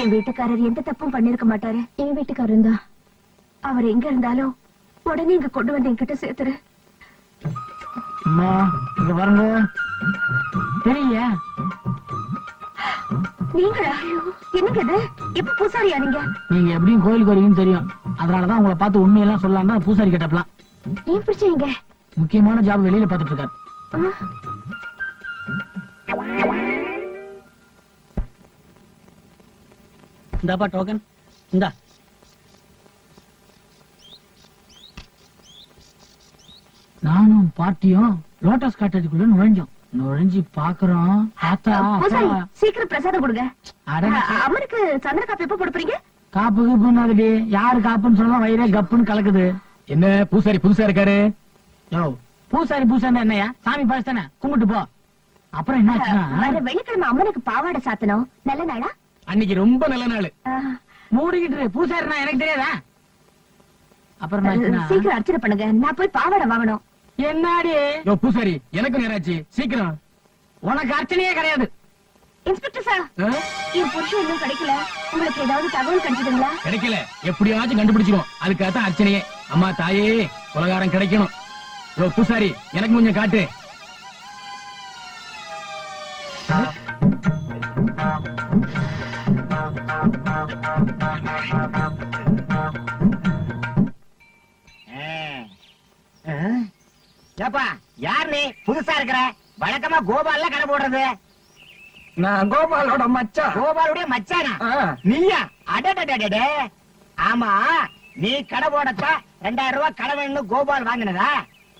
என் வீட்டுக்காரர் எந்த தப்பும் பண்ணிருக்க மாட்டாரு. என் வீட்டுக்காரர் தான். அவர் எங்க இருந்தாலும் உடனே இங்க கொண்டு வந்து என்கிட்ட சேர்த்துரு. அம்மா இங்க பாருங்க. தெரியல நீங்களா? என்னங்க இது? எப்ப பூசாரியா நீங்க? நீங்க எப்படியும் கோயிலுக்கு வருவீங்கன்னு தெரியும். அதனாலதான் உங்களை பார்த்து உண்மையெல்லாம் சொல்லலாம் தான் பூசாரி கேட்டப்பலாம் ஏன் பிடிச்சீங்க முக்கியமான ஜாப் வெளியில பார்த்துட்டு இருக்காரு. இந்தாப்பா டோக்கன் இந்தா. நானும் பார்ட்டியும் லோட்டஸ் காட்டேஜுக்குள்ள நுழைஞ்சோம். நுழைஞ்சு பாக்குறோம் சீக்கிரம் பிரசாதம் கொடுங்க. அட, அ- அம்மனுக்கு சந்தன காப்பி எப்ப போடுறீங்க காப்பு கப்புன்னு யாரு காப்புன்னு சொன்னா வயிறே கப்புன்னு கலக்குது. என்ன பூசாரி புதுசா இருக்காரு? யோ பூசாரி பூசாரி என்னையா சாமி பாஸ் தானே? கும்பிட்டு போ. அப்புறம் என்ன வெள்ளிக்கிழமை அம்மனுக்கு பாவாடை சாத்தணும். நல்ல நாளா? அன்னைக்கு ரொம்ப நல்ல நாள். மூடிக்கிட்டு. பூசாரினா எனக்கு தெரியாதா? அப்புறம் சீக்கிரம் அர்ச்சனை பண்ணுங்க. நான் போய் பாவாடை வாங்கணும். என்னாடி? பூசாரி எனக்கு நேராச்சு. சீக்கிரம். உனக்கு அர்ச்சனையே கிடையாது. Inspector sir? என் புருஷன் இன்னும் கிடைக்கல. உங்களுக்கு ஏதாவது தகவல் கிடைச்சதுங்களா? கிடைக்கல. எப்படியாச்சும் கண்டுபிடிச்சிரும் அதுக்காக தான் அர்ச்சனையே. அம்மா தாயே உலகாரம் கிடைக்கணும். யோ பூசாரி எனக்கு கொஞ்சம் காட்டு. ஏப்பா யார் நீ? புதுசா இருக்கிற? வழக்கமா கோபால்ல கடை போடுறது. நான் கோபாலோட மச்சான். கோபாலுடைய மச்சானா? நீயா? ஆமா நீ கடை போடத்தா ரெண்டாயிரம் ரூபாய் கடை வேணும்னு கோபால் வாங்கினதா?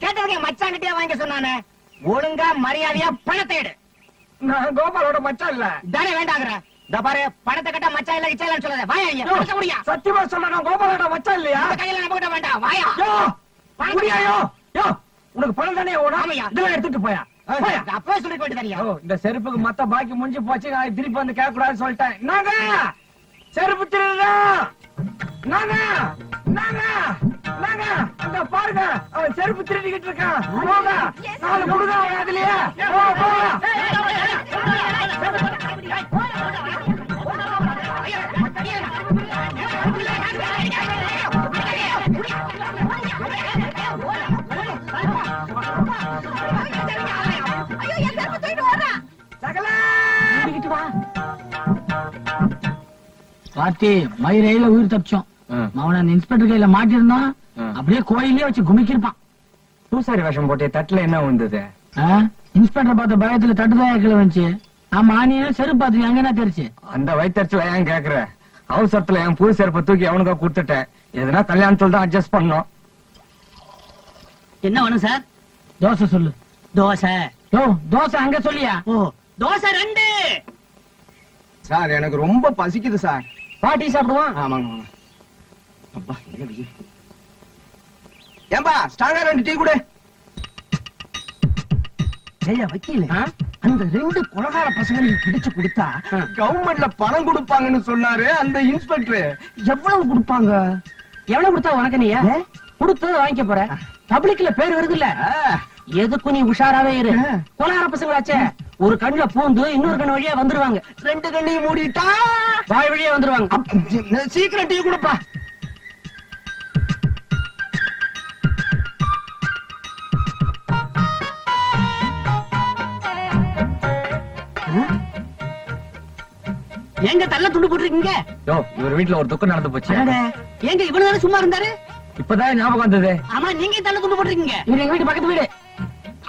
கேட்டவங்க மச்சான் கிட்டே வாங்க சொன்னானே. ஒழுங்கா மரியாதையா பணத்தை எடு. நான் கோபாலோட மச்சான் இல்ல. தானே வேண்டாங்கிற. இந்த பாரு பணத்தை கட்ட மச்சான் இல்ல சொல்லாத. வாயா இங்க. பணத்தை முடியா சத்தியமா சொல்ல நான் மச்சான் இல்லையா? கையில நம்ம கிட்ட வேண்டாம். வாயா. யோ பணத்தை முடியாயோ யோ உனக்கு பணம் தானே ஓடும். இதெல்லாம் எடுத்துட்டு போயா. அப்பவே சொல்லிட்டு போயிட்டு தனியா ஓ, இந்த செருப்புக்கு மத்த பாக்கி முடிஞ்சு போச்சு நான் திருப்பி வந்து கேட்க கூடாதுன்னு சொல்லிட்டேன். நாங்க! செருப்பு திருடா நாங்க! நாங்க! நாங்க! அங்க பாருங்க அவன் செருப்பு திருடிக்கிட்டு இருக்கான். போங்க. நாலு கொடுங்க அவன் அதுலயே போங்க. பார்ட்டி மயிரையில உயிர் தப்பிச்சோம். அவனை அந்த இன்ஸ்பெக்டர் கையில மாட்டிருந்தான். அப்படியே கோயிலே வச்சு குமிக்கிருப்பான் பூசாரி வேஷம் போட்டு தட்டுல என்ன வந்தது? இன்ஸ்பெக்டர் பார்த்த பயத்துல தட்டுதான் கீழே வந்துச்சு. ஆமா நீ செருப்பு பார்த்து அங்க என்ன தெரிச்சு. அந்த வயிற்றுல ஏன் கேக்குற அவசரத்துல என் புது செருப்பை தூக்கி அவனுக்கு கொடுத்துட்டேன். எதுனா கல்யாணத்துல தான் அட்ஜஸ்ட் பண்ணோம் என்ன வேணும் சார் தோசை சொல்லு. தோசை. யோ தோசை அங்க சொல்லியா? ஓ தோசை ரெண்டு. சார் எனக்கு ரொம்ப பசிக்குது சார். பாட்டி சாப்பிடுவான். ஆமாங்க. அப்பா என்ன வெயில். ஏம்பா ஸ்ட்ராங்கா ரெண்டு டீ கொடு. வக்கீல அந்த ரெண்டு கொலகார பசங்களுக்கு பிடிச்சு கொடுத்தா கவர்மெண்ட்ல பணம் கொடுப்பாங்கன்னு சொன்னாரு அந்த இன்ஸ்பெக்டர். எவ்வளவு கொடுப்பாங்க? எவ்வளவு கொடுத்தா உனக்கு நீ கொடுத்து வாங்கிக்க போற. பப்ளிக்ல பேர் வருது இல்ல எதுக்கும் நீ உஷாராவே இரு. கொலார பசங்களாச்சே. ஒரு கண்ணுல பூந்து இன்னொரு கண்ணு வழியா வந்துருவாங்க. ரெண்டு கண்ணையும் மூடிட்டா வாய் வழியா வந்துருவாங்க. சீக்கிரம் டீ கொடுப்பா. எங்க தள்ள துண்டு போட்டிருக்கீங்க? யோ இவர் வீட்ல ஒரு துக்கம் நடந்து போச்சு. ஏங்க இவ்வளவு நேரம் சும்மா இருந்தாரு? இப்பதான் ஞாபகம் வந்தது. ஆமா நீங்க தள்ள துண்டு போட்டிருக்கீங்க? இவர் எங்க வீட்டு பக்கத்து வீடு.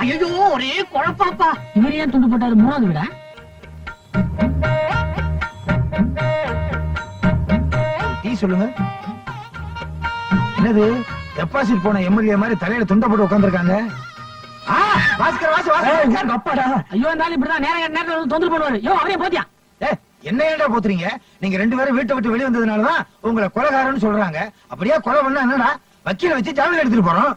ஐயோ ஒரே குழப்பாப்பா. இவர் ஏன் துண்டு போட்டாரு மூணாவது வீடா? சொல்லுங்க என்னது டெபாசிட் போன எம்எல்ஏ மாதிரி தலையில துண்ட போட்டு உட்காந்துருக்காங்க ஐயோ இருந்தாலும் இப்படிதான் நேரம் நேரத்துல தொந்தரவு பண்ணுவாரு யோ அவரே போத்தியா ஏ என்ன ஏன்டா போத்துறீங்க நீங்க ரெண்டு பேரும் வீட்டை விட்டு வெளிய வந்ததுனாலதான் உங்களை கொலைகாரன்னு சொல்றாங்க அப்படியே கொலை பண்ணா என்னடா வக்கீல வச்சு ஜாமீன் எடுத்துட்டு போறோம்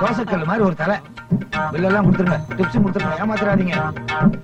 தோசைக்கல் மாதிரி ஒரு தலை பில்லெல்லாம் கொடுத்துருங்க. டிப்ஸும் கொடுத்துருங்க ஏமாத்திராதீங்க.